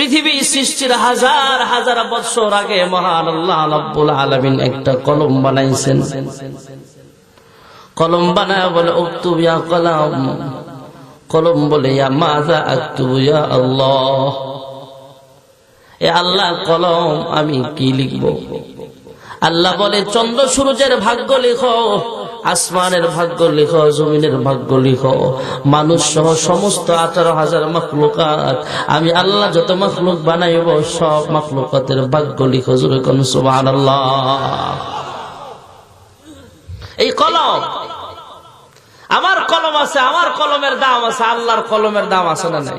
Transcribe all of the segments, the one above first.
পৃথিবী সৃষ্টির হাজার হাজার বছর আগে মহান আল্লাহ রাব্বুল আলামিন একটা কলম বানাইছেন। কলম বানায় বলে উক্তুব কলম। কলম বলে, ইয়া ইয়া আল্লাহ। এ আল্লাহ কলম আমি কি লিখব? আল্লাহ বলে, চন্দ্র সূর্যের ভাগ্য লেখো। আসমানের ভাগ্য লিখো, জমিনের ভাগ্য লিখো। মানুষ সহ সমস্ত আঠারো হাজার মখলুকাত। আমি আল্লাহ যত মখলুক বানাইব, সব মখলুকাতের ভাগ্য লিখো জুড়ে কোন সুবাহ এই কলম, আমার কলম আছে, আমার কলমের দাম আছে, আল্লাহর কলমের দাম আছে না নাই?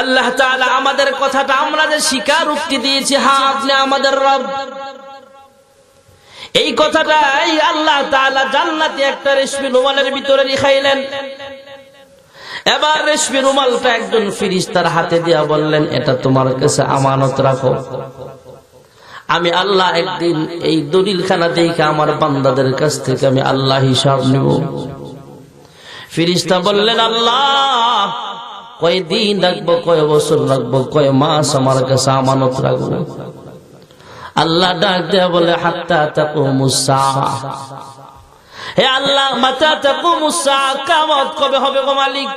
আল্লাহ আমাদের কথাটা আমরা যে স্বীকার উক্তি দিয়েছি হা আপনি আমাদের রব। এই কথাটা এই আল্লাহ তাআলা জান্নাতে একটা রেশমি রুমালের ভিতরে লিখাইলেন। এবার রেশমি রুমালটা একজন ফিরিস্তার হাতে দিয়া বললেন, এটা তোমার কাছে আমানত রাখো। আমি আল্লাহ একদিন এই দলিল খানা দেখে আমার বান্দাদের কাছ থেকে আমি আল্লাহ হিসাব নিব। ফিরিস্তা বললেন, আল্লাহ কয় দিন রাখব, কয় বছর রাখব, কয় মাস আমার কাছে আমানত রাখব? আল্লাহ ডাক দেয়া বলে, হাত্তা তাকু মুসা হে আল্লাহ, মাতা তাকু মুসা কামত কবে হবে গো মালিক?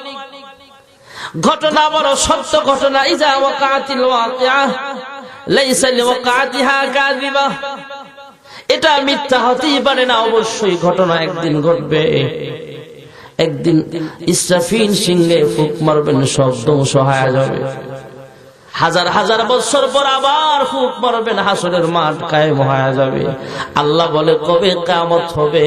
ঘটনা বড় সত্য ঘটনা। ইজা ওয়াকাতিল ওয়াকিআ, লাইসা লিওয়াকাতিহা কাযিবা। এটা মিথ্যা হতেই পারে না, অবশ্যই ঘটনা একদিন ঘটবে। একদিন ইসরাফিন সিংহে ফুক মারবেন, সব হয়ে যাবে। হাজার হাজার বছর পর আবার ফুক মারবেন হাসনের মাঠ কায়েম হয়ে যাবে। আল্লাহ বলে, কবে কামত হবে?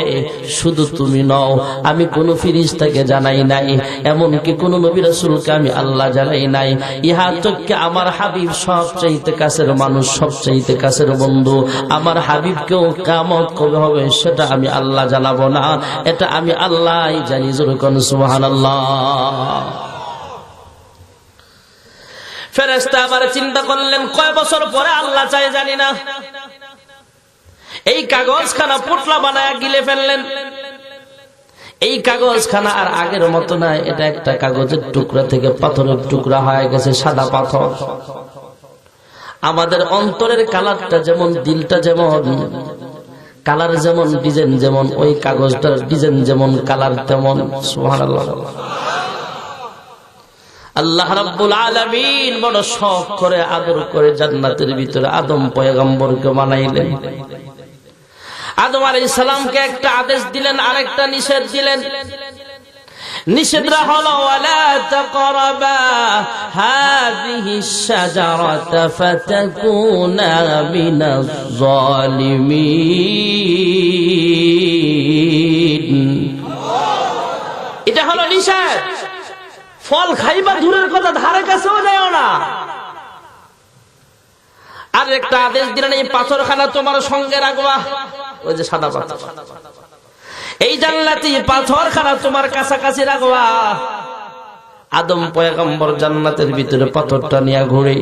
শুধু তুমি নও, আমি কোন ফিরিস্তাকে জানাই নাই, এমনকি কোন নবী রাসূলকে আমি আল্লাহ জানাই নাই। ইহা তোকে আমার হাবিব সব চাইতে কাছের মানুষ সব চাইতে কাছের বন্ধু। আমার হাবিবকেও কামত কবে হবে সেটা আমি আল্লাহ জানাব না। এটা আমি আল্লাহ জানি, জোরে কোন সুবহানাল্লাহ। ফেরেস্তা আবার চিন্তা করলেন, কয় বছর পরে আল্লাহ চাই জানি না। এই কাগজ খানা পুটলা বানায় গিলে ফেললেন। এই কাগজ খানা আর আগের মতো না এটা একটা কাগজের টুকরা থেকে পাথরের টুকরা হয়ে গেছে, সাদা পাথর। আমাদের অন্তরের কালারটা যেমন, দিলটা যেমন, কালার যেমন, ডিজাইন যেমন, ওই কাগজটার ডিজাইন যেমন, কালার তেমন, সুবহানাল্লাহ। আল্লাহ রাব্বুল আলামিন বড় শখ করে আদর করে জান্নাতের ভিতরে আদম পয়গম্বরকে বানাইলেন। আদম আলাইহিস সালামকে একটা আদেশ দিলেন, আরেকটা নিষেধ দিলেন। নিষেধরা হলো, ওয়ালা তাকরাবা হাযিহি শাজারাতা ফাতাকুনা মিনাজ জালিমিন এটা হলো নিষেধ। ফল খাইবা দূরের কথা ধারে কাছেও নেও না। আর একটা আদেশ দিলেন, এই পাথরখানা তোমার সঙ্গে রাখবা। ওই যে সাদা পাথর। এই জান্নাতি পাথরখানা তোমার কাছাকাছি রাখবা। আদম পয়গম্বর জান্নাতের ভিতরে পাথরটা নিয়ে ঘুরে।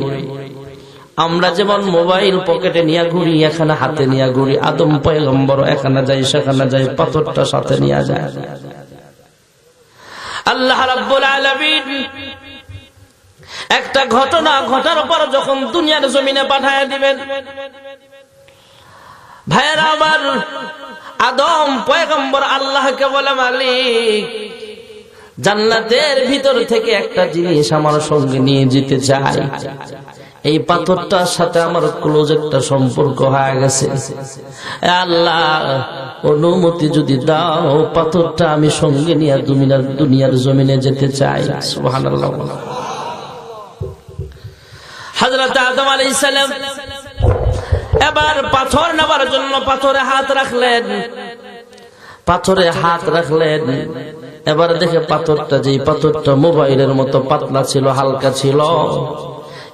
আমরা যেমন মোবাইল পকেটে নিয়ে ঘুরি, এখানে হাতে নিয়ে ঘুরি, আদম পয়গম্বর এখানে যাই সেখানে যাই পাথরটা সাথে নিয়ে যায়। আল্লাহ রাব্বুল আলামিন একটা ঘটনা ঘটার পর যখন দুনিয়ার জমিনে পাঠায় দিবেন। ভাইয়েরা আমার আদম পয়গম্বর আল্লাহকে বলে, মালিক, জান্নাতের ভিতর থেকে একটা জিনিস আমার সঙ্গে নিয়ে যেতে চাই। এই পাথরটার সাথে আমার ক্লোজ একটা সম্পর্ক হয়ে গেছে। আল্লাহ, অনুমতি যদি দাও, পাথরটা আমি সঙ্গে নিয়ে দুনিয়ার দুনিয়ার জমিনে যেতে চাই। সালাম এবার পাথর জন্য পাথরে হাত রাখলেন। পাথরে হাত রাখলেন। এবার দেখে পাথরটা যে পাথরটা মোবাইলের মতো পাতলা ছিল, হালকা ছিল।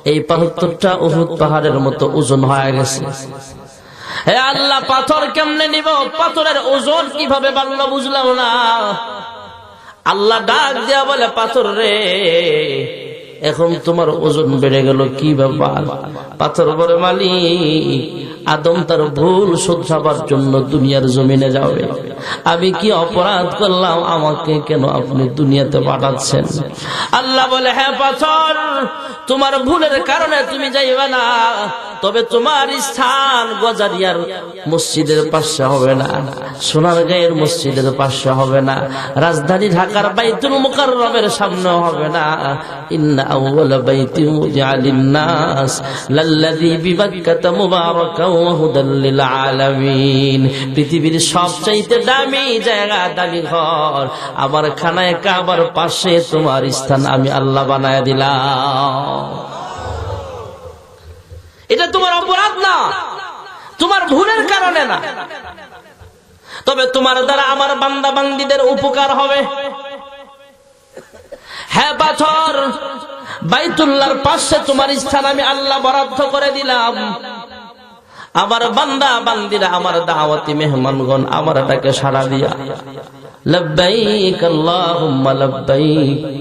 এই পাথরটা উহুদ পাহাড়ের মতো ওজন হয়ে গেছে। হে আল্লাহ, পাথর কেমনে নিব? পাথরের ওজন কীভাবে বাড়লো বুঝলাম না। আল্লাহ ডাক দিয়া বলে, পাথর রে এখন তোমার ওজন বেড়ে গেল কি ব্যাপার পাথর বলে, মালিক, আদম তার ভুল শোধাবার জন্য দুনিয়ার জমিনে যাবে। আমি কি অপরাধ করলাম? আমাকে কেন আপনি দুনিয়াতে পাঠাচ্ছেন? আল্লাহ বলে হ্যাঁ পাথর, তোমার ভুলের কারণে তুমি যাইবে না। তবে তোমার স্থান গজারিয়ার মসজিদের পাশে হবে না সোনার গায়ের মসজিদের পাশে হবে না, রাজধানী ঢাকার বাইতুল মুকাররমের সামনে হবে না। ইন্না আউওয়ালা বাইতি মুজআলিন নাস লাল্লাযী বিবাক্কাতা মুবারাকাও ওয়া হুদাল লিল আলামিন। পৃথিবীর সবচাইতে দামি জায়গা, দামি ঘর। আমার খানায় কাবার পাশে তোমার স্থান আমি আল্লাহ বানায় দিলাম। এটা তোমার অপরাধ না। তোমার ভুলের কারণে না। তবে তোমার দ্বারা আমার বান্দা বান্দিদের উপকার হবে। হ্যাঁ পাথর, বাইতুল্লাহর পাশে তোমার স্থান আমি আল্লাহ বরাদ্দ করে দিলাম। আমার বান্দা বান্দিরা আমার দাওয়াতি মেহমানগণ আমার ডাকে সাড়া দিয়া, লব্বাইক আল্লাহুম্মা লব্বাইক।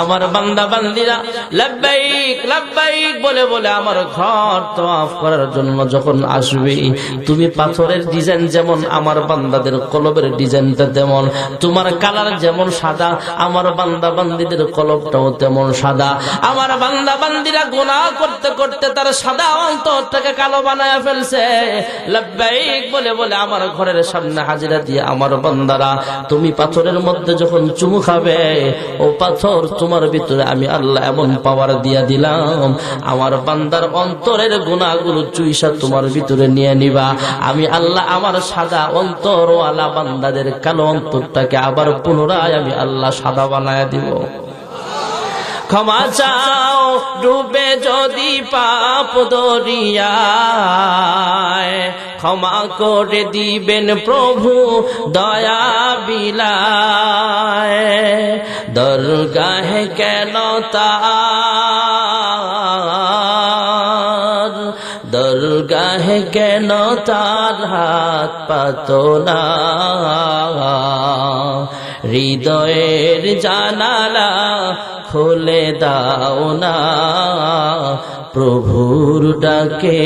আমার বান্দা বান্দিরা, লব্বাইক লব্বাইক বলে বলে আমার ঘর তওয়াফ করার জন্য যখন আসবে, তুমি পাথরের ডিজাইন যেমন, আমার বান্দাদের কলবের ডিজাইনটা তেমন, তোমার কালার যেমন সাদা, আমার বান্দা বান্দিদের কলবটাও তেমন সাদা। আমার বান্দা বান্দিরা গুনাহ করতে করতে তার সাদা অন্তরটাকে কালো বানায় ফেলছে। লব্বাইক বলে বলে আমার ঘরের সামনে হাজিরা দিয়ে, আমার বান্দারা, তুমি পাথরের মধ্যে যখন চুমু খাবে, ও পাথর তোমার ভিতরে আমি আল্লাহ এমন পাওয়ার দিয়া দিলাম। আমার বান্দার অন্তরের গুণাগুলো চুইসা তোমার ভিতরে নিয়ে নিবা। আমি আল্লাহ আমার সাদা অন্তর অন্তরওয়ালা বান্দাদের কালো অন্তরটাকে আবার পুনরায় আমি আল্লাহ সাদা বানায় দিব। ক্ষমা চাও, ডুবে যদি পাপ দরিয়ায়, ক্ষমা করে দিবেন প্রভু দয়া বিলায়। দরগাহে কেন তার? দরগাহে কেন তার হাত পাতো না হৃদয়ের জানালা খুলে দাও না। প্রভুর ডাকে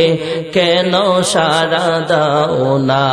কেন সারা দাও না?